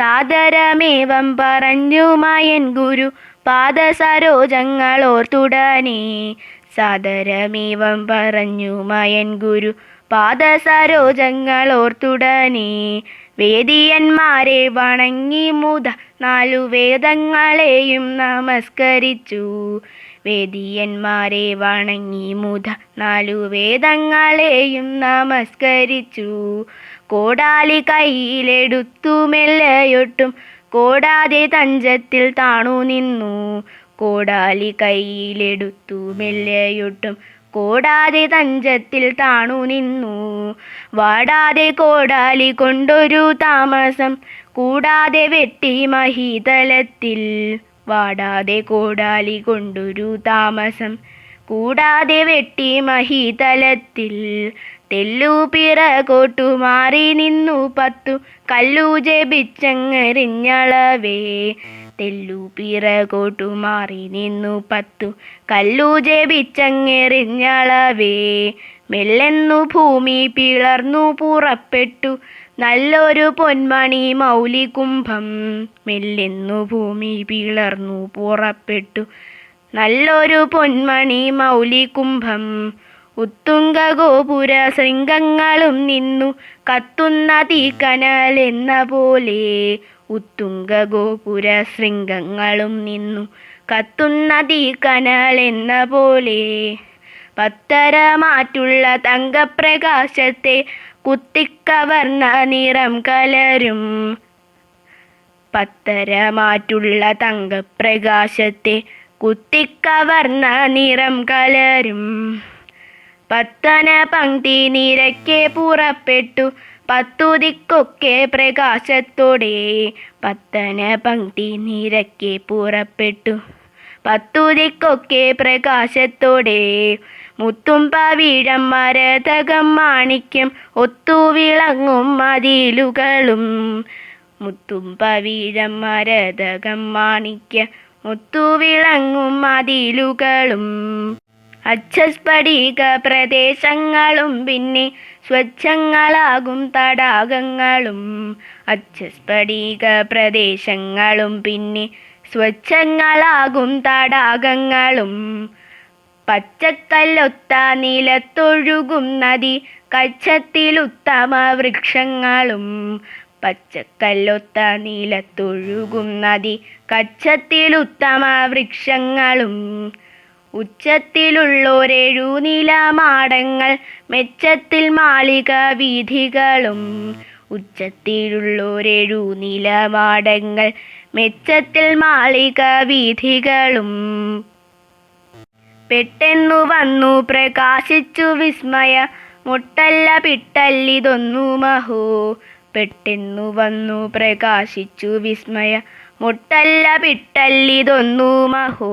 സാദരമേവം പറഞ്ഞു മായൻ ഗുരു പാദസരോജങ്ങളോർത്തുടനെ സാദരമേവം പറഞ്ഞു മായൻ ഗുരു പാദസരോജങ്ങളോർത്തുടനെ വേദിയന്മാരെ വണങ്ങി മുത നാലു വേദങ്ങളെയും നമസ്കരിച്ചു. വേദിയന്മാരെ വണങ്ങി മുത നാലു വേദങ്ങളെയും നമസ്കരിച്ചു. കോടാലി കയ്യിലെടുത്തു മെല്ലയൊട്ടും. കോടാതെ തഞ്ചത്തിൽ താണു നിന്നു. കോടാലി കയ്യിലെടുത്തു മെല്ലയൊട്ടും. കോടാതെ തഞ്ചത്തിൽ താണു നിന്നു. വാടാതെ കോടാലി കൊണ്ടൊരു താമസം. കൂടാതെ വെട്ടി മഹീതലത്തിൽ. വാടാതെ കോടാലി കൊണ്ടൊരു താമസം. കൂടാതെ വെട്ടി മഹീതലത്തിൽ. തെല്ലു പിറകോട്ടു മാറി നിന്നു പത്തു. കല്ലു ജപിച്ചങ്ങെറിഞ്ഞളവേ തെല്ലു പിറകോട്ടു മാറി നിന്നു പത്തു. കല്ലു ജപിച്ചങ്ങെറിഞ്ഞളവേ മെല്ലെന്നു ഭൂമി പിളർന്നു പുറപ്പെട്ടു. നല്ലൊരു പൊന്മണി മൗലി കുംഭം മെല്ലെന്നു ഭൂമി പിളർന്നു പുറപ്പെട്ടു. നല്ലൊരു പൊന്മണി മൗലി കുംഭം ഉത്തുംഗ ഗോപുര ശൃംഗങ്ങളും നിന്നു കത്തുന്ന തീക്കനൽ എന്ന പോലെ. ഉത്തുംഗ ഗോപുര ശൃംഗങ്ങളും നിന്നു കത്തുന്ന തീക്കനൽ എന്ന പോലെ. പത്തര മാറ്റുള്ള തങ്കപ്രകാശത്തെ കുത്തിക്കവർന്ന നിറം കലരും. പത്തര മാറ്റുള്ള തങ്കപ്രകാശത്തെ കുത്തിക്കവർന്ന നിറം കലരും. പത്തന പങ്ക്തി നിരക്കെ പുറപ്പെട്ടു. പത്തു ദിക്കൊക്കെ പ്രകാശത്തോടെ പത്തന പങ്ക്തി നിരക്കെ പുറപ്പെട്ടു. പത്തു ദിക്കൊക്കെ പ്രകാശത്തോടെ മുത്തും പവിഴം മരതകം മാണിക്യം. ഒത്തുവിളങ്ങും മതിലുകളും മുത്തും പവിഴം മരതകം മാണിക്യം. മുത്തുവിളങ്ങും മതിലുകളും അച്ഛസ്ഫടിക പ്രദേശങ്ങളും പിന്നെ സ്വച്ഛങ്ങളാകും തടാകങ്ങളും. അച്ഛസ്ഫടിക പ്രദേശങ്ങളും പിന്നെ സ്വച്ഛങ്ങളാകും തടാകങ്ങളും. പച്ചക്കല്ലൊത്ത നിലത്തൊഴുകും നദി കച്ചത്തിലുത്തമ വൃക്ഷങ്ങളും. പച്ചക്കല്ലൊത്ത നിലത്തൊഴുകും നദി കച്ചത്തിലുത്തമ വൃക്ഷങ്ങളും. ഉച്ചത്തിലുള്ളോരെഴു നിലമാടങ്ങൾ മെച്ചത്തിൽ മാളിക വീഥികളും ഉച്ചത്തിലുള്ളോരെഴു നിലമാടങ്ങൾ മെച്ചത്തിൽ മാളിക വീഥികളും പെട്ടെന്നു വന്നു പ്രകാശിച്ചു വിസ്മയ മുട്ടല്ല പിട്ടല്ലിതൊന്നു മഹോ. പെട്ടെന്നു വന്നു പ്രകാശിച്ചു വിസ്മയ മുട്ടല്ല പിട്ടല്ലിതൊന്നു മഹോ.